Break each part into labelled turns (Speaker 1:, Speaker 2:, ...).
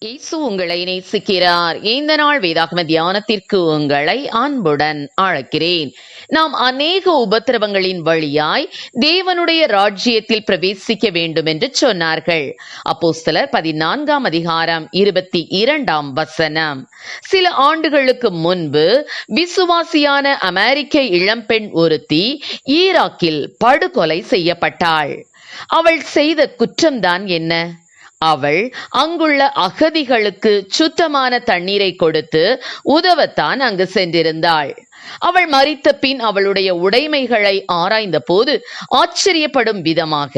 Speaker 1: இயேசு உங்களை நேசிக்கிறார். இந்த நாள் வேதாகம தியானத்திற்கு உங்களை அன்புடன் அழைக்கிறேன். நாம் அநேக உபத்திரவங்களின் வழியாய் தேவனுடைய ராஜ்யத்தில் பிரவேசிக்க வேண்டும் என்று சொன்னார்கள். சிலர் பதினான்காம் அதிகாரம் இருபத்தி இரண்டாம் வசனம். சில ஆண்டுகளுக்கு முன்பு விசுவாசியான அமெரிக்க இளம்பெண் ஒருத்தி ஈராக்கில் படுகொலை செய்யப்பட்டாள். அவள் செய்த குற்றம்தான் என்ன? அவள் அங்குள்ள அகதிகளுக்கு சுத்தமான தண்ணீரை கொடுத்து உதவத்தான் அங்கு சென்றிருந்தாள். அவள் மறித்த பின் அவளுடைய உடைமைகளை ஆராய்ந்த போது ஆச்சரியப்படும் விதமாக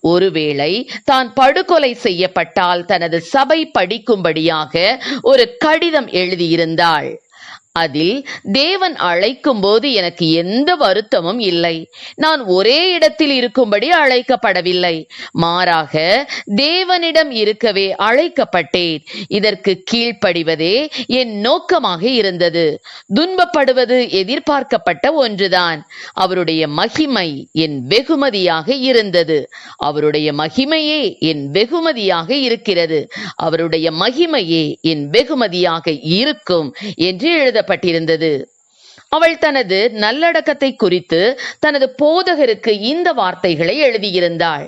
Speaker 1: ஒருவேளை தான் படுகொலை செய்யப்பட்டால் தனது சபை படிக்கும்படியாக ஒரு கடிதம் எழுதியிருந்தாள். அதில் தேவன் அழைக்கும் போது எனக்கு எந்த வருத்தமும் இல்லை. நான் ஒரே இடத்தில் இருக்கும்படி அழைக்கப்படவில்லை. மாறாக தேவனிடம் இருக்கவே அழைக்கப்பட்டேன். இதற்கு கீழ்ப்படிவதே என் நோக்கமாக இருந்தது. துன்பப்படுவது எதிர்பார்க்கப்பட்ட ஒன்றுதான். அவருடைய மகிமை என் வெகுமதியாக இருந்தது. அவருடைய மகிமையே என் வெகுமதியாக இருக்கிறது. அவருடைய மகிமையே என் வெகுமதியாக இருக்கும் என்று எழுத எழுதப்பட்டிருந்தது அவள் தனது நல்லடக்கத்தை குறித்து தனது போதகருக்கு இந்த வார்த்தைகளை எழுதியிருந்தாள்.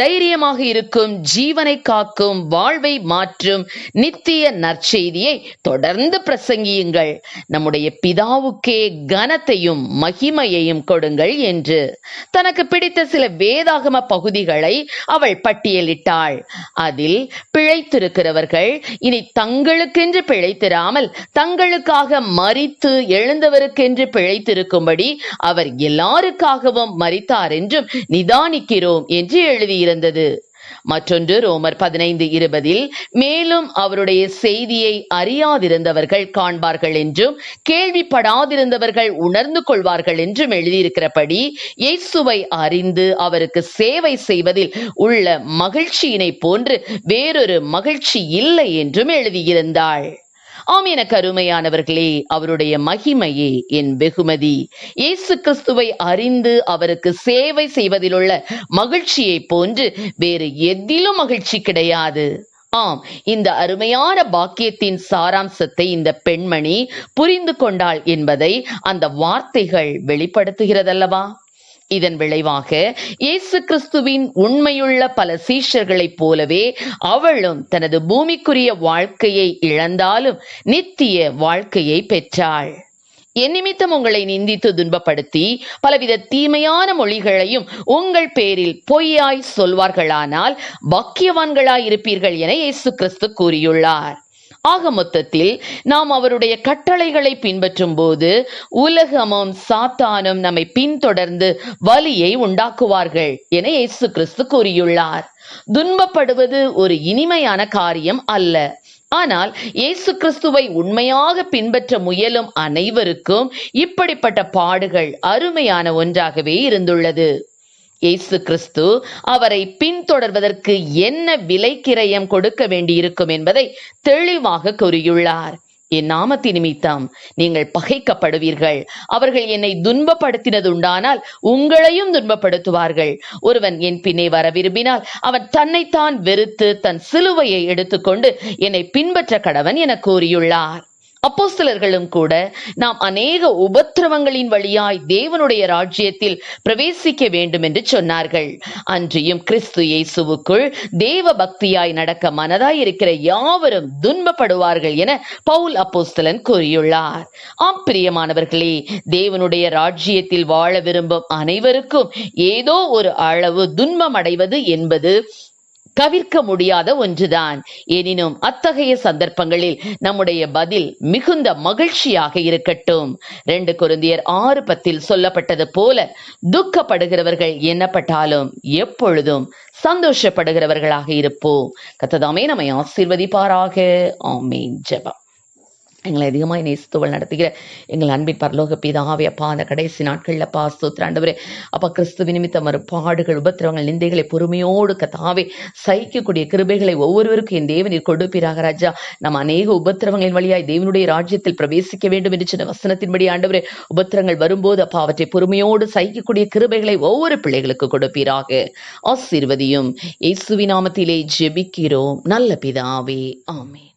Speaker 1: தைரியமாக இருக்கும் ஜீவனை காக்கும் வாழ்வை மாற்றும் நித்திய நற்செய்தியை தொடர்ந்து பிரசங்கியுங்கள். நம்முடைய பிதாவுக்கே கனத்தையும் மகிமையையும் கொடுங்கள் என்று. தனக்கு பிடித்த சில வேதாகம பகுதிகளை அவள் பட்டியலிட்டாள். அதில் பிழைத்திருக்கிறவர்கள் இனி தங்களுக்கென்று பிழைத்திராமல் தங்களுக்காக மறித்து எழுந்தவருக்கு நமக்கென்று பிழைத்திருக்கும்படி அவர் எல்லாருக்காகவும் மறித்தார் என்றும் நிதானிக்கிறோம் என்று எழுதியிருந்தது. மற்றொன்று ரோமர் பதினைந்து இருபதில் மேலும் அவருடைய செய்தியை அறியாதிருந்தவர்கள் காண்பார்கள் என்றும் கேள்விப்படாதிருந்தவர்கள் உணர்ந்து கொள்வார்கள் என்றும் எழுதியிருக்கிறபடி இயேசுவை அறிந்து அவருக்கு சேவை செய்வதில் உள்ள மகிழ்ச்சியினை போன்று வேறொரு மகிழ்ச்சி இல்லை என்றும் எழுதியிருந்தாள். ஆம் எனக்கு அருமையானவர்களே அவருடைய மகிமையே என் வெகுமதி. இயேசு கிறிஸ்துவை அறிந்து அவருக்கு சேவை செய்வதிலுள்ள மகிழ்ச்சியை போன்று வேறு எதிலும் மகிழ்ச்சி கிடையாது. ஆம் இந்த அருமையான பாக்கியத்தின் சாராம்சத்தை இந்த பெண்மணி புரிந்து கொண்டாள் என்பதை அந்த வார்த்தைகள் வெளிப்படுத்துகிறதல்லவா? இதன் விளைவாக இயேசு கிறிஸ்துவின் உண்மையுள்ள பல சீஷர்களைப் போலவே அவளும் தனது பூமிக்குரிய வாழ்க்கையை இழந்தாலும் நித்திய வாழ்க்கையை பெற்றாள். என் நிமித்தம் உங்களை நிந்தித்து துன்பப்படுத்தி பலவித தீமையான மொழிகளையும் உங்கள் பேரில் பொய்யாய் சொல்வார்களானால் பக்கியவான்களாய் இருப்பீர்கள் என இயேசு கிறிஸ்து கூறியுள்ளார். ஆக மொத்தத்தில் நாம் அவருடைய கட்டளைகளை பின்பற்றும் போது உலகமும் சாத்தானும் நம்மை பின்தொடர்ந்து வலியை உண்டாக்குவார்கள் என இயேசு கிறிஸ்து கூறியுள்ளார். துன்பப்படுவது ஒரு இனிமையான காரியம் அல்ல. ஆனால் இயேசு கிறிஸ்துவை உண்மையாக பின்பற்ற முயலும் அனைவருக்கும் இப்படிப்பட்ட பாடுகள் அருமையான ஒன்றாகவே இருந்துள்ளது. இயேசு கிறிஸ்து அவரை பின்தொடர்வதற்கு என்ன விலைக்கிரயம் கொடுக்க வேண்டியிருக்கும் என்பதை தெளிவாக கூறியுள்ளார். என் நாமத்தி நிமித்தம் நீங்கள் பகைக்கப்படுவீர்கள். அவர்கள் என்னை துன்பப்படுத்தினதுண்டானால் உங்களையும் துன்பப்படுத்துவார்கள். ஒருவன் என் பின்னே வர விரும்பினால் அவன் தன்னைத்தான் வெறுத்து தன் சிலுவையை எடுத்துக்கொண்டு என்னை பின்பற்ற கடவன் என கூறியுள்ளார். அப்போஸ்தலர்களும் கூட நாம் அநேக உபத்திரவங்களின் வழியாய் தேவனுடைய ராஜ்யத்தில் பிரவேசிக்க வேண்டும் என்று சொன்னார்கள். அன்றியும் கிறிஸ்து இயேசுவுக்குள் தேவ பக்தியாய் நடக்க மனதாய் இருக்கிற யாவரும் துன்பப்படுவார்கள் என பவுல் அப்போஸ்தலன் கூறியுள்ளார். ஆம் பிரியமானவர்களே தேவனுடைய ராஜ்யத்தில் வாழ விரும்பும் அனைவருக்கும் ஏதோ ஒரு அளவு துன்பம் அடைவது என்பது கவிர்க்க முடியாத ஒன்றுதான். எனினும் அத்தகைய சந்தர்ப்பங்களில் நம்முடைய பதில் மிகுந்த மகிழ்ச்சியாக இருக்கட்டும். ரெண்டு குருந்தியர் ஆறு பத்தில் சொல்லப்பட்டது போல துக்கப்படுகிறவர்கள் எண்ணப்பட்டாலும் எப்பொழுதும் சந்தோஷப்படுகிறவர்களாக இருப்போம். கத்ததாமே நம்மை ஆசீர்வதிப்பாராக. ஆமீன். ஜபம். எங்களை அதிகமாக நேசித்துவள் நடத்துகிற எங்கள் அன்பின் பரலோக பிதாவே அப்பா அந்த கடைசி நாட்களில் அப்பா ஸ்தோத்திர அப்பா கிறிஸ்து நிமித்தம் வரும் பாடுகள் உபத்திரவங்கள் நிந்தைகளை பொறுமையோடு கத்தாவே சகிக்கக்கூடிய கிருபைகளை ஒவ்வொருவருக்கும் என் தேவனில் கொடுப்பீராக ராஜா. நம்ம அநேக உபத்திரவங்களின் வழியாய் தேவனுடைய ராஜ்யத்தில் பிரவேசிக்க வேண்டும் என்று சொன்ன வசனத்தின்படி ஆண்டவரே உபத்திரங்கள் வரும்போது அப்பா அவற்றை பொறுமையோடு சகிக்கக்கூடிய கிருபைகளை ஒவ்வொரு பிள்ளைகளுக்கு கொடுப்பீராக. ஆசீர்வதியும். இயேசுவி நாமத்திலே ஜெபிக்கிறோம். நல்ல பிதாவே ஆமே